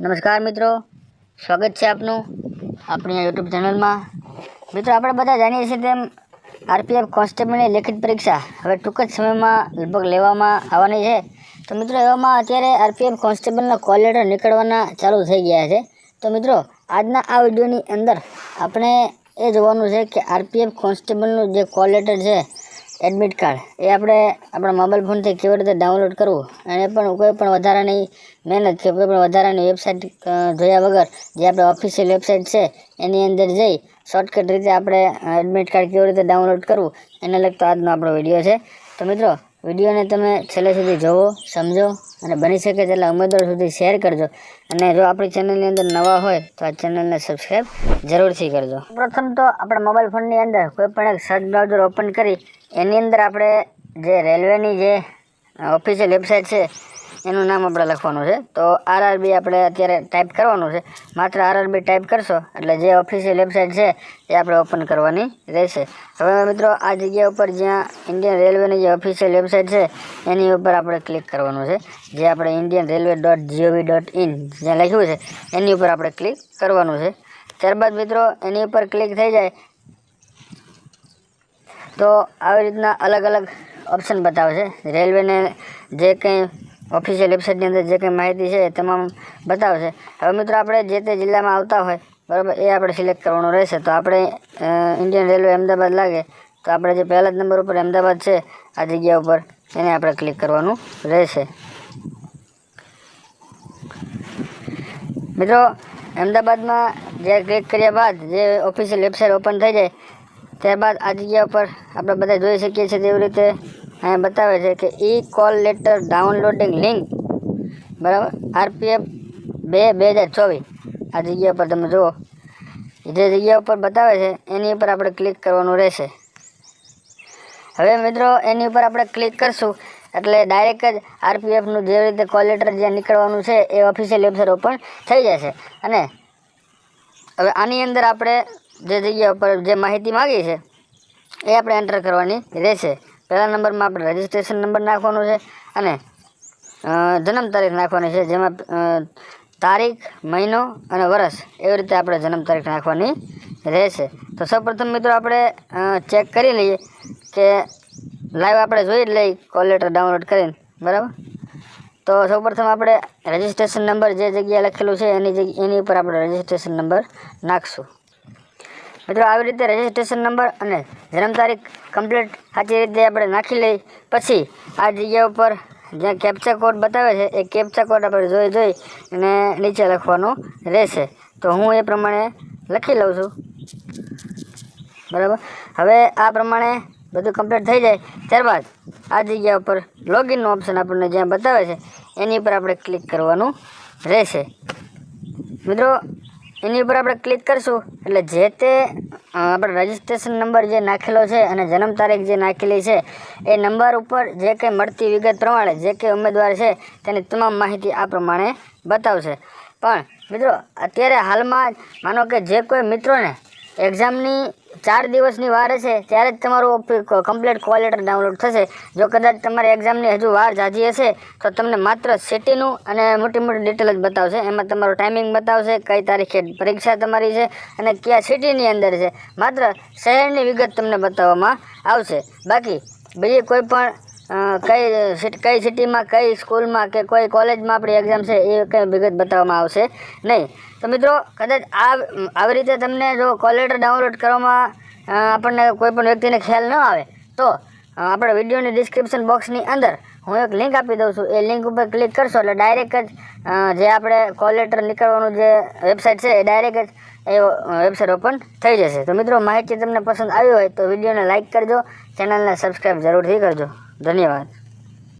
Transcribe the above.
નમસ્કાર મિત્રો. સ્વાગત છે આપનું આપણી યુટ્યુબ ચેનલમાં મિત્રો, આપણે બધા જાણીએ છીએ તેમ આરપીએફ કોન્સ્ટેબલની લેખિત પરીક્ષા હવે ટૂંક જ સમયમાં લગભગ લેવામાં આવવાની છે. તો મિત્રો, એવામાં અત્યારે આરપીએફ કોન્સ્ટેબલના કોલ લેટર નીકળવાના ચાલુ થઈ ગયા છે. તો મિત્રો, આજના આ વિડીયોની અંદર આપણે એ જોવાનું છે કે આરપીએફ કોન્સ્ટેબલનું જે કોલ લેટર છે એડમિટ કાર્ડ એ આપણે, આપણા મોબાઈલ ફોનથી કેવી રીતે ડાઉનલોડ કરવું? અને પણ કોઈ પણ વધારાની મહેનત કે કોઈ પણ વધારાની વેબસાઇટ જોયા વગર જે આપણે ઓફિશિયલ વેબસાઇટ છે, એની અંદર જઈ શોર્ટકટ રીતે આપણે એડમિટ કાર્ડ કેવી રીતે ડાઉનલોડ કરવું, એને લગતો આજનો આપણો વીડિયો છે. તો મિત્રો વિડીયોને તમે છેલ્લે સુધી જોવો, સમજો. અને બની શકે તેટલા ઉમેદવાર સુધી શેર કરજો. અને જો આપણી ચેનલની અંદર નવા હોય, તો આ ચેનલને સબસ્ક્રાઈબ જરૂરથી કરજો. પ્રથમ તો આપણા મોબાઈલ ફોનની અંદર કોઈ પણ એક સર્ચ બ્રાઉઝર ઓપન કરી, એની અંદર આપણે જે રેલવેની જે ઓફિશિયલ વેબસાઇટ છે એનું નામ આપણે લખવાનું છે. તો આરઆરબી આપણે અત્યારે ટાઈપ કરવાનું છે. માત્ર આરઆરબી ટાઈપ કરશો, એટલે જે ઓફિશિયલ વેબસાઇટ છે, એ આપણે ઓપન કરવાની રહેશે. હવે મિત્રો, આ જગ્યા ઉપર જ્યાં ઇન્ડિયન રેલવેની જે ઓફિશિયલ વેબસાઇટ છે, એની ઉપર આપણે ક્લિક કરવાનું છે. જે આપણે Indian railway dot GOV dot in જ્યાં લખ્યું છે, એની ઉપર આપણે ક્લિક કરવાનું છે. ત્યારબાદ મિત્રો, એની ઉપર ક્લિક થઈ જાય, તો આવી રીતના અલગ અલગ ઓપ્શન બતાવશે રેલવેને જે કંઈ ઓફિશિયલ વેબસાઇટની અંદર જે કંઈ માહિતી છે એ તમામ બતાવશે. હવે મિત્રો આપણે જે તે જિલ્લામાં આવતા હોય, બરાબર, એ આપણે સિલેક્ટ કરવાનું રહેશે. તો આપણે ઇન્ડિયન રેલવે અમદાવાદ લાગે, તો આપણે જે પહેલા જ નંબર ઉપર અમદાવાદ છે, આ જગ્યા ઉપર એને આપણે ક્લિક કરવાનું રહેશે. મિત્રો, અમદાવાદમાં જે ક્લિક કર્યા બાદ, જે ઓફિશિયલ વેબસાઇટ ઓપન થઈ જાય, ત્યારબાદ આ જગ્યા ઉપર આપણે બધા જોઈ શકીએ છીએ તેવી રીતે અહીંયા બતાવે છે કે e call letter downloading link, બરાબર? આરપીએફ બે બે હજાર ચોવીસ. આ જગ્યા ઉપર તમે જુઓ. જે જગ્યા ઉપર બતાવે છે, એની ઉપર આપણે ક્લિક કરવાનું રહેશે. હવે મિત્રો, એની ઉપર આપણે ક્લિક કરશું, એટલે ડાયરેક્ટ જ આરપીએફનું જે રીતે કોલ લેટર જ્યાં નીકળવાનું છે, એ ઓફિશિયલ વેબસાઇટ ઓપન થઈ જશે. અને હવે આની અંદર આપણે જે જગ્યા ઉપર જે માહિતી માગી છે, એ આપણે એન્ટર કરવાની રહેશે. પહેલા નંબરમાં આપણે રજિસ્ટ્રેશન નંબર નાખવાનો છે અને જન્મ તારીખ નાખવાની છે, જેમાં તારીખ, મહિનો અને વર્ષ એવી રીતે આપણે જન્મ તારીખ નાખવાની રહેશે. તો સૌપ્રથમ મિત્રો આપણે ચેક કરી લઈએ કે લાઈવ આપણે જોઈ જ કોલ લેટર ડાઉનલોડ કરીને, બરાબર? તો સૌપ્રથમ આપણે રજિસ્ટ્રેશન નંબર જે જગ્યાએ લખેલું છે એની જગ્યા, એની ઉપર આપણે રજિસ્ટ્રેશન નંબર નાખશું. મિત્રો, આવી રીતે રજિસ્ટ્રેશન નંબર અને જન્મ તારીખ કમ્પ્લીટ સાચી રીતે આપણે નાખી લઈ. પછી આ જગ્યા ઉપર જ્યાં કેપ્ચા કોડ બતાવે છે, એ કેપ્ચા કોડ આપણે જોઈ જોઈ અને નીચે લખવાનો રહેશે. તો હું એ પ્રમાણે લખી લઉં છું. બરાબર? હવે આ પ્રમાણે બધું કમ્પ્લીટ થઈ જાય. ત્યારબાદ આ જગ્યા ઉપર લોગિનનું ઓપ્શન આપણને જ્યાં બતાવે છે, એની ઉપર આપણે ક્લિક કરવાનું રહેશે. મિત્રો એની ઉપર આપણે ક્લિક કરીશું. એટલે જે તે આપણે રજિસ્ટ્રેશન નંબર જે નાખેલો છે અને જન્મ તારીખ જે નાખેલી છે, એ નંબર ઉપર જે કંઈ મળતી વિગત પ્રમાણે જે કંઈ ઉમેદવાર છે, તેની તમામ માહિતી આ પ્રમાણે બતાવશે. પણ મિત્રો, અત્યારે હાલમાં માનો કે જે કોઈ મિત્રોને એક્ઝામની ચાર દિવસની વાર હશે, ત્યારે જ તમારું કમ્પ્લીટ કોલ લેટર ડાઉનલોડ થશે. જો કદાચ તમારી એક્ઝામની હજુ વાર જાજી હશે, તો તમને માત્ર સિટીનું અને મોટી મોટી ડિટેલ જ બતાવશે. એમાં તમારું ટાઈમિંગ બતાવશે, કઈ તારીખે પરીક્ષા તમારી છે અને કયા સિટીની અંદર છે. માત્ર શહેરની વિગત તમને બતાવવામાં આવશે. બાકી, બીજી કોઈ પણ કઈ કઈ સિટીમાં કઈ સ્કૂલમાં કે કોઈ કોલેજમાં આપણી એક્ઝામ છે એ કંઈ વિગત બતાવવામાં આવશે? નહીં. તો મિત્રો, કદાચ આ, આવી રીતે તમને જો કોલેટર ડાઉનલોડ કરવામાં આપણને કોઈ પણ વ્યક્તિને ખ્યાલ ન આવે, તો આપણે વિડીયોની ડિસ્ક્રિપ્શન બોક્સની અંદર હું એક લિંક આપી દઉં છું. એ લિંક ઉપર ક્લિક કરશો એટલે ડાયરેક્ટ જ જે આપણે કોલેટર નીકળવાનું જે વેબસાઇટ છે એ ડાયરેક્ટ જ એ વેબસાઇટ ઓપન થઈ જશે. તો મિત્રો, માહિતી તમને પસંદ આવી હોય તો વિડીયોને લાઇક કરજો ચેનલને સબસ્ક્રાઈબ જરૂરથી કરજો. धन्यवाद